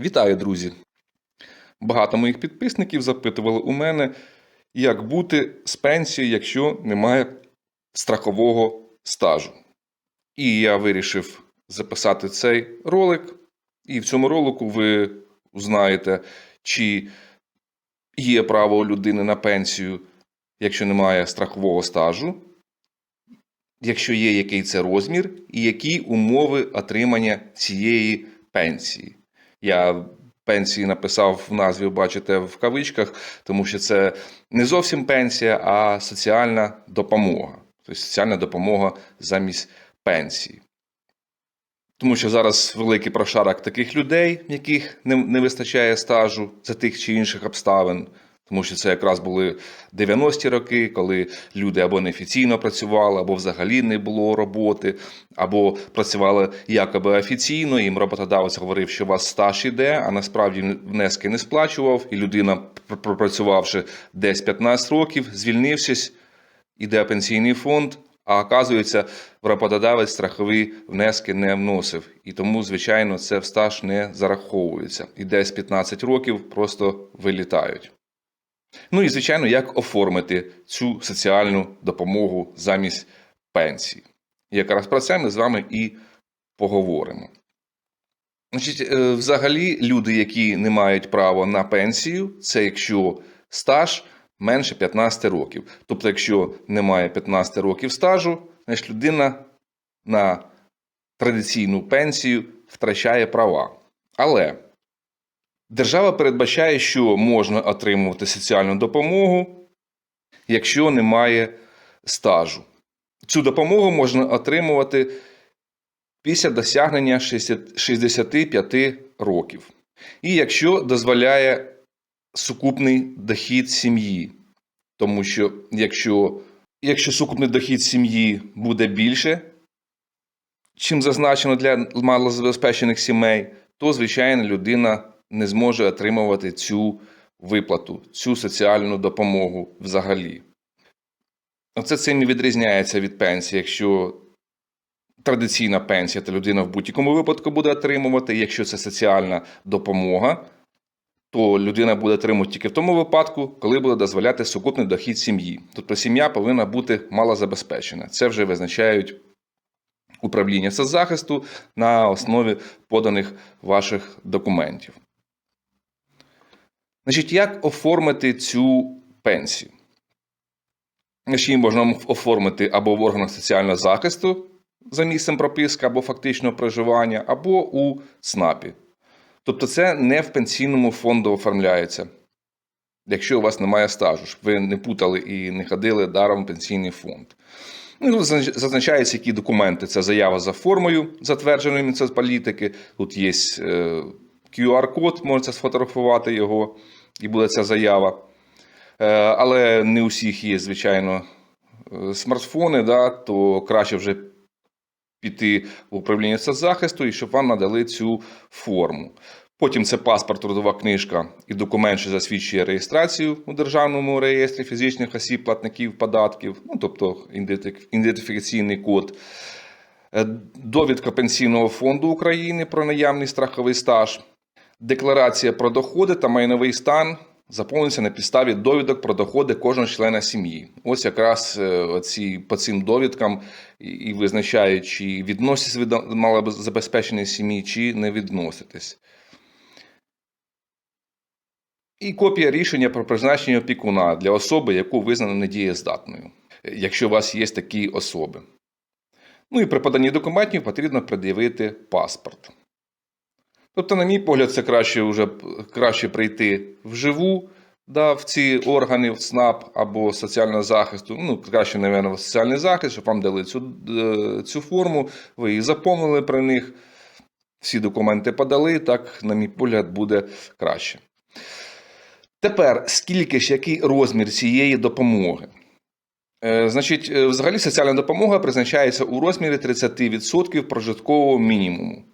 Вітаю, друзі! Багато моїх підписників запитували у мене, як бути з пенсією, якщо немає страхового стажу. І я вирішив записати цей ролик. І в цьому ролику ви узнаєте, чи є право людини на пенсію, якщо немає страхового стажу, якщо є який це розмір, і які умови отримання цієї пенсії. Я пенсії написав в назві, бачите, в кавичках, тому що це не зовсім пенсія, а соціальна допомога. Тобто соціальна допомога замість пенсії. Тому що зараз великий прошарок таких людей, яких не, вистачає стажу за тих чи інших обставин. Тому що це якраз були 90-ті роки, коли люди або неофіційно працювали, або взагалі не було роботи, або працювали якоби офіційно. Їм роботодавець говорив, що у вас стаж іде, а насправді внески не сплачував, і людина, пропрацювавши десь 15 років, звільнившись, іде пенсійний фонд. А оказується, роботодавець страхові внески не вносив. І тому, звичайно, це в стаж не зараховується. І десь 15 років просто вилітають. Ну і, звичайно, як оформити цю соціальну допомогу замість пенсії. Якраз про це ми з вами і поговоримо. Значить, е, Взагалі, люди, які не мають права на пенсію, це якщо стаж менше 15 років. Тобто, якщо немає 15 років стажу, значить людина на традиційну пенсію втрачає права. Але держава передбачає, що можна отримувати соціальну допомогу, якщо немає стажу. Цю допомогу можна отримувати після досягнення 65 років. І якщо дозволяє сукупний дохід сім'ї. Тому що якщо, якщо сукупний дохід сім'ї буде більше, чим зазначено для малозабезпечених сімей, то, звичайно, людина не зможе отримувати цю виплату, цю соціальну допомогу взагалі. Оце цим і відрізняється від пенсії, якщо традиційна пенсія, то людина в будь-якому випадку буде отримувати, якщо це соціальна допомога то людина буде отримувати тільки в тому випадку, коли буде дозволяти сукупний дохід сім'ї. Тобто сім'я повинна бути малозабезпечена. Це вже визначають управління соцзахисту на основі поданих ваших документів. Значить, як оформити цю пенсію? Її можна оформити або в органах соціального захисту за місцем прописки або фактичного проживання, або у ЦНАПі. Тобто це не в пенсійному фонду оформляється, якщо у вас немає стажу, щоб ви не путали і не ходили даром в пенсійний фонд. Ну, зазначаються, які документи. Це заява за формою затвердженої Мінсоцполітики. Тут є QR-код, можете сфотографувати його, і буде ця заява. Е, але не у всіх є, звичайно, е, смартфони, да, то краще вже піти в управління соцзахисту і щоб вам надали цю форму. Потім це паспорт, трудова книжка і документ, що засвідчує реєстрацію у державному реєстрі фізичних осіб, платників податків, ну тобто ідентифікаційний код, е, довідка Пенсійного фонду України про наявний страховий стаж, декларація про доходи та майновий стан заповнюється на підставі довідок про доходи кожного члена сім'ї. Ось якраз е, оці, по цим довідкам і визначають, чи відноситесь ви до малозабезпеченої сім'ї, чи не відноситесь. І копія рішення про призначення опікуна для особи, яку визнано недієздатною, якщо у вас є такі особи. Ну і при поданні документів потрібно пред'явити паспорт. Тобто, на мій погляд, це краще вже краще прийти вживу да, в ці органи в СНАП або соціального захисту. Ну, краще, в соціальний захист, щоб вам дали цю, е, цю форму, ви її заповнили при них, всі документи подали, так, на мій погляд, буде краще. Тепер, скільки ж який розмір цієї допомоги? Е, Значить, е, взагалі соціальна допомога призначається у розмірі 30% прожиткового мінімуму.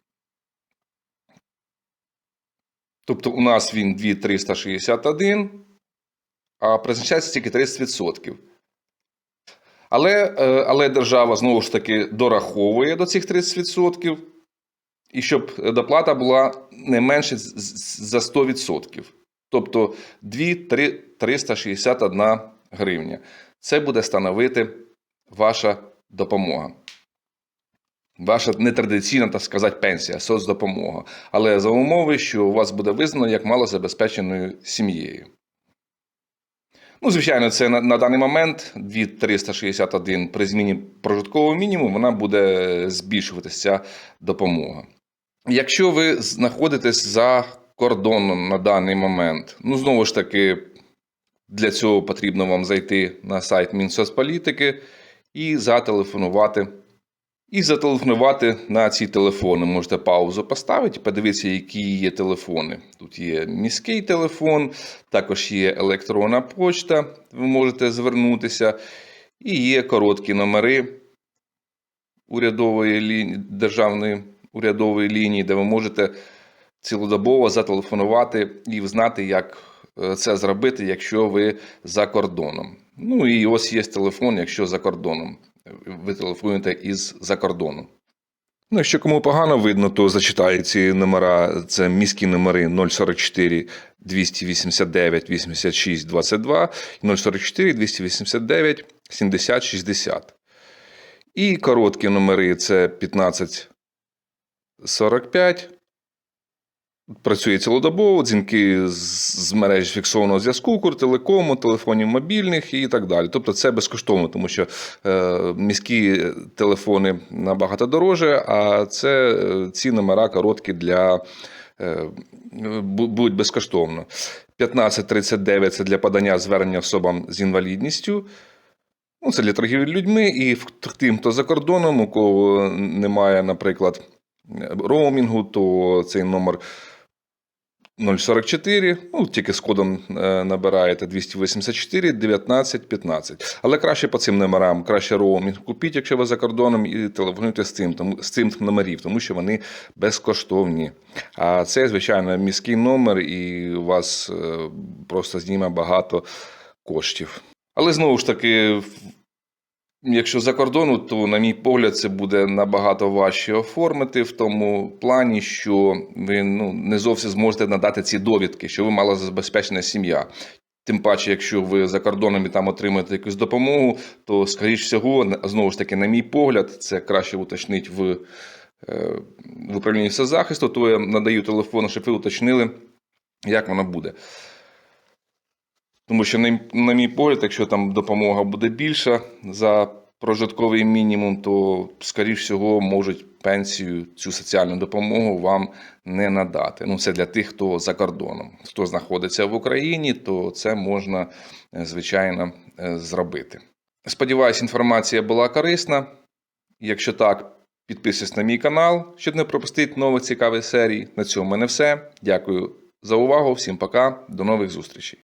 Тобто у нас він 2361, а призначається тільки 30%. Але, е, але держава знову ж таки дораховує до цих 30%. і щоб доплата була не менше за 100%. Тобто 2 3 361 гривня. Це буде становити ваша допомога. Ваша нетрадиційна, так сказати, пенсія, соцдопомога. Але за умови, що у вас буде визнано як малозабезпеченою сім'єю. Ну, звичайно, це на, на даний момент 2361 при зміні прожиткового мінімуму, вона буде збільшуватися допомога. Якщо ви знаходитесь за кордоном на даний момент, ну знову ж таки, для цього потрібно вам зайти на сайт Мінсоцполітики і зателефонувати. І зателефонувати на ці телефони. Можете паузу поставити, подивитися, які є телефони. Тут є міський телефон, також є електронна почта, ви можете звернутися, і є короткі номери урядової лінії, державної урядової лінії, де ви можете цілодобово зателефонувати і знати, як е, це зробити, якщо ви за кордоном. Ну і ось є телефон, якщо за кордоном. Ви телефонуєте із за кордону. Ну, якщо кому погано видно, то зачитаю ці номера. Це міські номери 044 289 86 22 і 044 289 70 60. І короткі номери це 15 45. Працює цілодобово, дзвінки з, мережі фіксованого зв'язку, Куртелекому, телефонів мобільних і так далі. Тобто це безкоштовно, тому що е, міські телефони набагато дороже, а це е, ці номера короткі для е, будуть безкоштовно. 1539 це для подання звернення особам з інвалідністю. Ну, це для торгівлі людьми і тим, хто за кордоном, у кого немає, наприклад, роумінгу, то цей номер 044, ну, тільки з кодом е, набираєте 284 19 15. Але краще по цим номерам, краще роумінг купіть, якщо ви за кордоном, і телефонуйте з цим, тому, з цим номерів, тому що вони безкоштовні. А це, звичайно, міський номер, і у вас е, просто зніме багато коштів. Але знову ж таки, Якщо за кордону, то, на мій погляд, це буде набагато важче оформити в тому плані, що ви ну, не зовсім зможете надати ці довідки, що ви мала забезпечена сім'я. Тим паче, якщо ви за кордоном і там отримаєте якусь допомогу, то, скоріш всього, знову ж таки, на мій погляд, це краще уточнити в, е, в управлінні соцзахисту, то я надаю телефон, щоб ви уточнили, як воно буде. Тому що, на, мій погляд, якщо там допомога буде більша за прожитковий мінімум, то, скоріш всього, можуть пенсію, цю соціальну допомогу вам не надати. Ну, це для тих, хто за кордоном. Хто знаходиться в Україні, то це можна, е, звичайно, е, зробити. Сподіваюсь, інформація була корисна. Якщо так, підписуйтесь на мій канал, щоб не пропустити нових цікавих серій. На цьому в мене все. Дякую за увагу. Всім пока. До нових зустрічей.